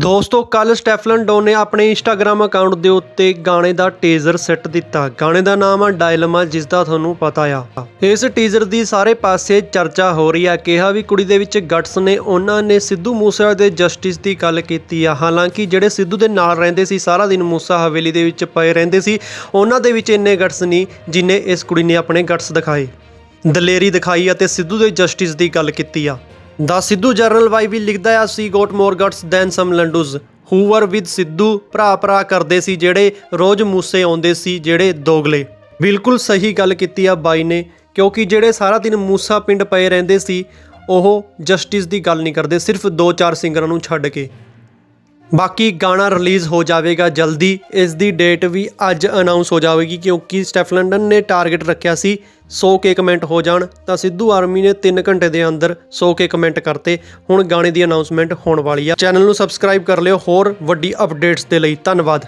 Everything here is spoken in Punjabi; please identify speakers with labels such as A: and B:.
A: ਦੋਸਤੋ ਕੱਲ ਸਟੈਫਲਨ ਡੋਨ ਨੇ ਆਪਣੇ ਇੰਸਟਾਗ੍ਰam ਅਕਾਊਂਟ ਦੇ ਉੱਤੇ ਗਾਣੇ ਦਾ ਟੀਜ਼ਰ ਸਿੱਟ ਦਿੱਤਾ। ਗਾਣੇ ਦਾ ਨਾਮ ਆ ਡਾਇਲਮਾ, ਜਿਸ ਦਾ ਤੁਹਾਨੂੰ ਪਤਾ ਆ। ਇਸ ਟੀਜ਼ਰ ਦੀ ਸਾਰੇ ਪਾਸੇ ਚਰਚਾ ਹੋ ਰਹੀ ਆ। ਕਿਹਾ ਵੀ ਕੁੜੀ ਦੇ ਵਿੱਚ ਗਟਸ ਨੇ, ਉਹਨਾਂ ਨੇ ਸਿੱਧੂ ਮੂਸੇਵਾਲੇ ਦੇ ਜਸਟਿਸ ਦੀ ਗੱਲ ਕੀਤੀ ਆ। ਹਾਲਾਂਕਿ ਜਿਹੜੇ ਸਿੱਧੂ ਦੇ ਨਾਲ ਰਹਿੰਦੇ ਸੀ, ਸਾਰਾ ਦਿਨ ਮੂਸਾ ਹਵੇਲੀ ਦੇ ਵਿੱਚ ਪਏ ਰਹਿੰਦੇ ਸੀ, ਉਹਨਾਂ ਦੇ ਵਿੱਚ ਇੰਨੇ ਗਟਸ ਨਹੀਂ, ਜਿੰਨੇ ਇਸ ਕੁੜੀ ਨੇ ਆਪਣੇ ਗਟਸ ਦਿਖਾਏ। ਦਲੇਰੀ ਦਿਖਾਈ ਅਤੇ ਸਿੱਧੂ ਦੇ ਜਸਟਿਸ ਦੀ ਗੱਲ ਕੀਤੀ ਆ। ਦਾ ਸਿੱਧੂ ਜਰਨਲ ਵਾਈ ਵੀ ਲਿਖਦਾ ਆ, she got more guts than some ਲੰਡੂਜ਼। Who with Sidhu ਭਰਾ ਭਰਾ ਕਰਦੇ ਸੀ ਜਿਹੜੇ ਰੋਜ਼ ਮੂਸੇ ਆਉਂਦੇ ਸੀ, ਜਿਹੜੇ ਦੋਗਲੇ। ਬਿਲਕੁਲ ਸਹੀ ਗੱਲ ਕੀਤੀ ਆ ਬਾਈ ਨੇ, ਕਿਉਂਕਿ ਜਿਹੜੇ ਸਾਰਾ ਦਿਨ ਮੂਸਾ ਪਿੰਡ ਪਏ ਰਹਿੰਦੇ ਸੀ, ਉਹ ਜਸਟਿਸ ਦੀ ਗੱਲ ਨਹੀਂ ਕਰਦੇ, ਸਿਰਫ 2-4 ਸਿੰਗਰਾਂ ਨੂੰ ਛੱਡ ਕੇ। ਬਾਕੀ ਗਾਣਾ ਰਿਲੀਜ਼ ਹੋ ਜਾਵੇਗਾ ਜਲਦੀ। ਇਸ ਦੀ ਡੇਟ ਵੀ ਅੱਜ ਅਨਾਉਂਸ ਹੋ ਜਾਵੇਗੀ ਕਿਉਂਕਿ ਸਟੈਫ ਲੰਡਨ ਨੇ ਟਾਰਗੇਟ ਰੱਖਿਆ ਸੀ 100 ਕੇ ਕਮੈਂਟ ਹੋ ਜਾਣ, ਤਾਂ ਸਿੱਧੂ ਆਰਮੀ ਨੇ 3 ਘੰਟੇ ਦੇ ਅੰਦਰ 100 ਕੇ ਕਮੈਂਟ ਕਰਤੇ। ਹੁਣ ਗਾਣੇ ਦੀ ਅਨਾਉਂਸਮੈਂਟ ਹੋਣ ਵਾਲੀ ਆ। ਚੈਨਲ ਨੂੰ ਸਬਸਕ੍ਰਾਈਬ ਕਰ ਲਿਓ। ਹੋਰ ਵੱਡੀ ਅਪਡੇਟਸ ਦੇ ਲਈ ਧੰਨਵਾਦ।